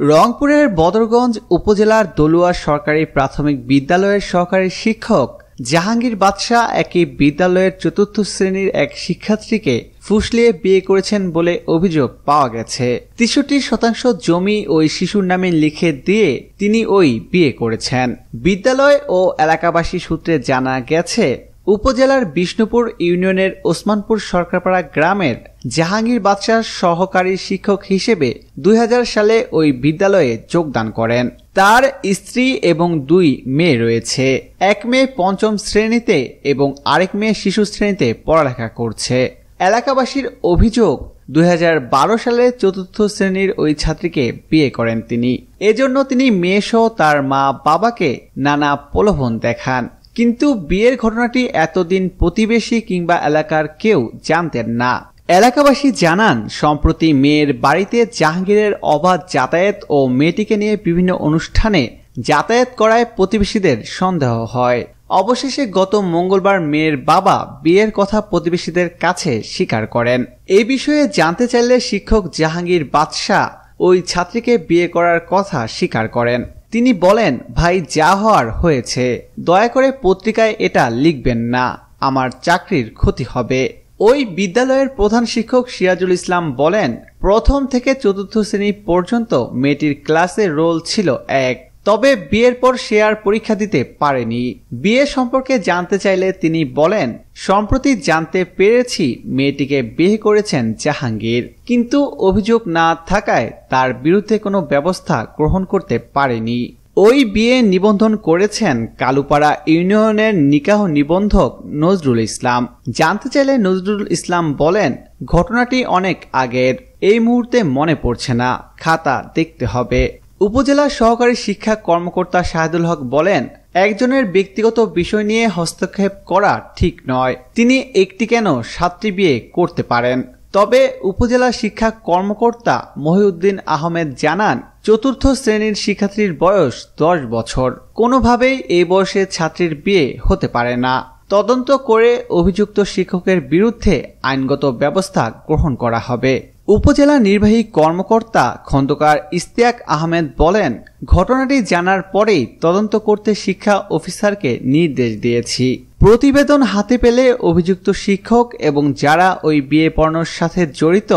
রংপুরের বদরগঞ্জ উপজেলার দলুয়া সরকারি প্রাথমিক বিদ্যালয়ের সহকারী শিক্ষক জাহাঙ্গীর বাদশাহ একই বিদ্যালয়ের চতুর্থ শ্রেণির এক শিক্ষার্থীকে ফুসলিয়ে বিয়ে করেছেন বলে অভিযোগ পাওয়া গেছে। তেষট্টি শতাংশ জমি ওই শিশুর নামে লিখে দিয়ে তিনি ওই বিয়ে করেছেন। বিদ্যালয় ও এলাকাবাসী সূত্রে জানা গেছে উপজেলার বিষ্ণুপুর ইউনিয়নের ওসমানপুর সরকারপাড়া গ্রামের জাহাঙ্গীর বাদশাহ সহকারী শিক্ষক হিসেবে দুই হাজার সালে ওই বিদ্যালয়ে যোগদান করেন। তার স্ত্রী এবং দুই মেয়ে রয়েছে। এক মেয়ে পঞ্চম শ্রেণীতে এবং আরেক মেয়ে শিশু শ্রেণীতে পড়ালেখা করছে। এলাকাবাসীর অভিযোগ, দুই হাজার বারো সালে চতুর্থ শ্রেণির ওই ছাত্রীকে বিয়ে করেন তিনি। এজন্য তিনি মেয়েসহ তার মা বাবাকে নানা প্রলোভন দেখান। কিন্তু বিয়ের ঘটনাটি এতদিন প্রতিবেশী কিংবা এলাকার কেউ জানতেন না। এলাকাবাসী জানান, সম্প্রতি মেয়ের বাড়িতে জাহাঙ্গীরের অবাধ যাতায়াত ও মেয়েটিকে নিয়ে বিভিন্ন অনুষ্ঠানে যাতায়াত করায় প্রতিবেশীদের সন্দেহ হয়। অবশেষে গত মঙ্গলবার মেয়ের বাবা বিয়ের কথা প্রতিবেশীদের কাছে স্বীকার করেন। এই বিষয়ে জানতে চাইলে শিক্ষক জাহাঙ্গীর বাদশাহ ওই ছাত্রীকে বিয়ে করার কথা স্বীকার করেন। তিনি বলেন, ভাই, যা হওয়ার হয়েছে। দয়া করে পত্রিকায় এটা লিখবেন না। আমার চাকরির ক্ষতি হবে। ওই বিদ্যালয়ের প্রধান শিক্ষক সিরাজুল ইসলাম বলেন, প্রথম থেকে চতুর্থ শ্রেণি পর্যন্ত মেয়েটির ক্লাসের রোল ছিল এক। তবে বিয়ের পর সে আর পরীক্ষা দিতে পারেনি। বিয়ে সম্পর্কে জানতে চাইলে তিনি বলেন, সম্প্রতি জানতে পেরেছি মেয়েটিকে বিয়ে করেছেন জাহাঙ্গীর। কিন্তু অভিযোগ না থাকায় তার বিরুদ্ধে কোনো ব্যবস্থা গ্রহণ করতে পারেনি। ওই বিয়ে নিবন্ধন করেছেন কালুপাড়া ইউনিয়নের নিকাহ নিবন্ধক নজরুল ইসলাম। জানতে চাইলে নজরুল ইসলাম বলেন, ঘটনাটি অনেক আগের। এই মুহূর্তে মনে পড়ছে না। খাতা দেখতে হবে। উপজেলা সহকারী শিক্ষা কর্মকর্তা শাহিদুল হক বলেন, একজনের ব্যক্তিগত বিষয় নিয়ে হস্তক্ষেপ করা ঠিক নয়। তিনি একটি কেন সাতটি বিয়ে করতে পারেন। তবে উপজেলা শিক্ষা কর্মকর্তা মহিউদ্দিন আহমেদ জানান, চতুর্থ শ্রেণির শিক্ষার্থীর বয়স দশ বছর। কোনোভাবেই এই বয়সে ছাত্রীর বিয়ে হতে পারে না। তদন্ত করে অভিযুক্ত শিক্ষকের বিরুদ্ধে আইনগত ব্যবস্থা গ্রহণ করা হবে। উপজেলা নির্বাহী কর্মকর্তা খন্দকার ইস্তিয়াক আহমেদ বলেন, ঘটনাটি জানার পরেই তদন্ত করতে শিক্ষা অফিসারকে নির্দেশ দিয়েছি। প্রতিবেদন হাতে পেলে অভিযুক্ত শিক্ষক এবং যারা ওই বিয়ে পড়ানোর সাথে জড়িত,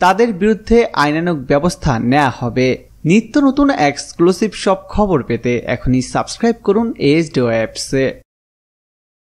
তাদের বিরুদ্ধে আইনানুক ব্যবস্থা নেওয়া হবে। নিত্য নতুন এক্সক্লুসিভ সব খবর পেতে এখনই সাবস্ক্রাইব করুন এইচডিও অ্যাপসে